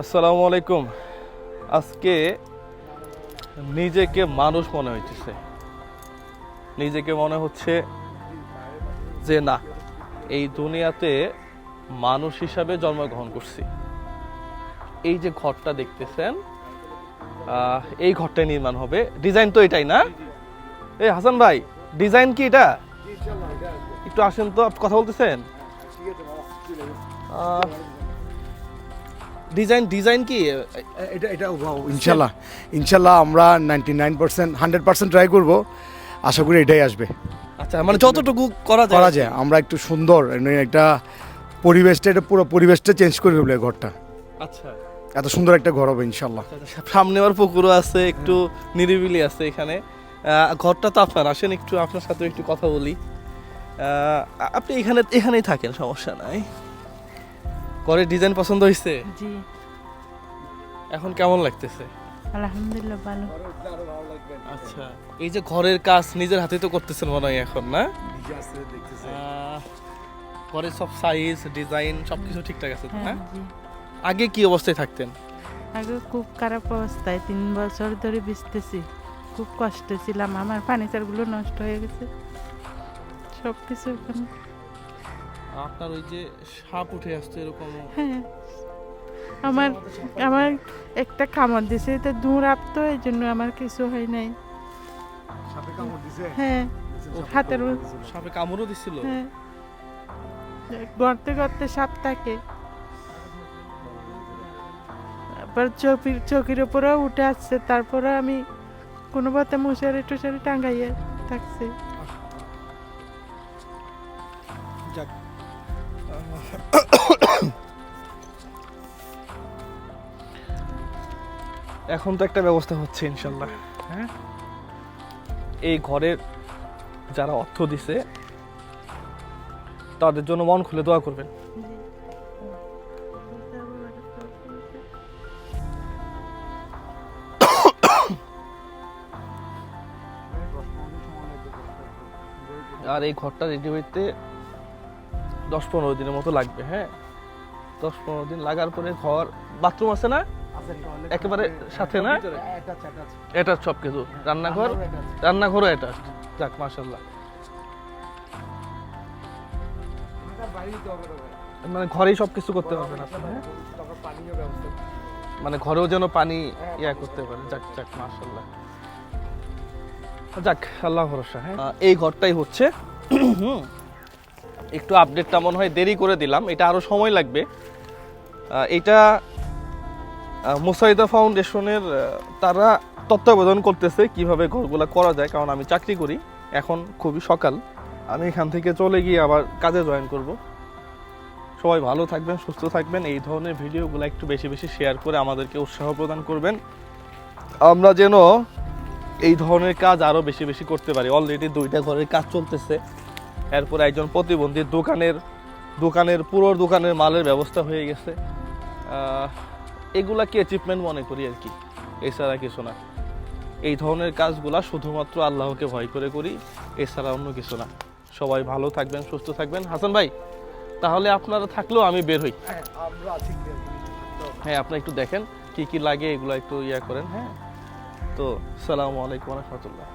আসসালামু আলাইকুম। আজকে নিজেকে মানুষ মনে হইতেছে। নিজেকে মনে হচ্ছে যে না এই দুনিয়াতে মানুষ হিসাবে জন্মগ্রহণ করছি। এই যে ঘরটা দেখতেছেন আহ, এই ঘরটা নির্মাণ হবে। ডিজাইন তো এটাই না? এই হাসান ভাই ডিজাইন কি এটা? একটু আসেন তো কথা বলতেছেন? ডিজাইন ডিজাইন কি? এটা এটা ইনশাল্লাহ ইনশাল্লাহ আমরা ninety nine percent hundred percent try করব। আশা করি এটাই আসবে। আচ্ছা মানে যতটুকু করা যায় করা যায় আমরা একটু সুন্দর মানে একটা পরিবেশটা এটা পুরো পরিবেশটা চেঞ্জ করে দেবো ঘরটা। আচ্ছা। এত সুন্দর একটা ঘর হবে ইনশাল্লাহ। সামনে আবার পুকুরও আছে একটু নিরিবিলি আছে এখানে। ঘরটা তো আপনার আসেন একটু আপনার সাথে একটু কথা বলি। আপনি এখানে এখানেই থাকেন সমস্যা নাই। ঘরের ডিজাইন পছন্দ হয়েছে জি। এখন কেমন লাগতেছে? আলহামদুলিল্লাহ ভালো। আচ্ছা এই যে ঘরের কাজ নিজের হাতে তো করতেছেন মনে হয় এখন না? ঘরের সব সাইজ ডিজাইন সবকিছু ঠিকঠাক আছে তো, হ্যাঁ হ্যাঁ আগে কি অবস্থায় থাকতেন? আগে খুব খারাপ অবস্থায় তিন বছর ধরে ভিজতেছি। খুব কষ্টে ছিলাম আমার ফার্নিচারগুলো নষ্ট হয়ে গেছে। সব কিছু আপনার ওই যে সাপ উঠে আসতো এরকম? হ্যাঁ। আমার আমার একটা কামড় দিছে তো দূর আপতো এই জন্য আমার কিছু হয় নাই। হ্যাঁ। হাতের সাপে কামড়ও দিছিল? হ্যাঁ। গর্তে গর্তে সাপ থাকে। আবার চৌকির চৌকির উপরেও উঠে আসছে তারপরে আমি কোনো মতে মশারি টুসারি টাঙ্গাইয়ে থাকছি। যাক। এখন তো একটা ব্যবস্থা হচ্ছে ইনশাল্লাহ হ্যাঁ? এই ঘরের যারা অর্থ দিছে তাদের জন্য মন খুলে দোয়া করবেন। আর এই ঘরটা রেডি হইতে দশ পনেরো দিনের মতো লাগবে হ্যাঁ? দশ পনেরো দিন লাগার পরে ঘর বাথরুম আছে না? একেবারে সাথে না? এটা সব কিছু। রান্নাঘর? রান্নাঘরও এটা যাক মাশাল্লাহ মানে ঘরেই সব কিছু করতে পারবেন আপনি হ্যাঁ? মানে ঘরেও যেন পানি ইয়া করতে পারে। যাক যাক মাশাল্লাহ যাক আল্লাহ ভরসা হ্যাঁ? এই ঘরটাই হচ্ছে হুম। একটু আপডেটটা মনে হয় দেরি করে দিলাম। এটা আরও সময় লাগবে। এটা মুসাইদা ফাউন্ডেশনের তারা তত্ত্বাবধান করতেছে কীভাবে ঘরগুলা করা যায়, কারণ আমি চাকরি করি। এখন খুবই সকাল। আমি এখান থেকে চলে গিয়ে আবার কাজে জয়েন করব। সবাই ভালো থাকবেন, সুস্থ থাকবেন। এই ধরনের ভিডিওগুলো একটু বেশি বেশি শেয়ার করে আমাদেরকে উৎসাহ প্রদান করবেন। আমরা যেন এই ধরনের কাজ আরও বেশি বেশি করতে পারি। অলরেডি দুইটা ঘরের কাজ চলতেছে। এরপর একজন প্রতিবন্ধী দোকানের দোকানের পুরো দোকানের মালের ব্যবস্থা হয়ে গেছে। এগুলা কি অ্যাচিভমেন্ট মনে করি আর কি? এছাড়া কিছু না। এই ধরনের কাজগুলা শুধুমাত্র আল্লাহকে ভয় করে করি এছাড়া অন্য কিছু না। সবাই ভালো থাকবেন সুস্থ থাকবেন। হাসান ভাই তাহলে আপনারা থাকলেও আমি বের হই। হ্যাঁ আপনি একটু দেখেন কি কি লাগে এগুলো একটু ইয়া করেন হ্যাঁ। তো সালামু আলাইকুম রহমতুল্লাহ।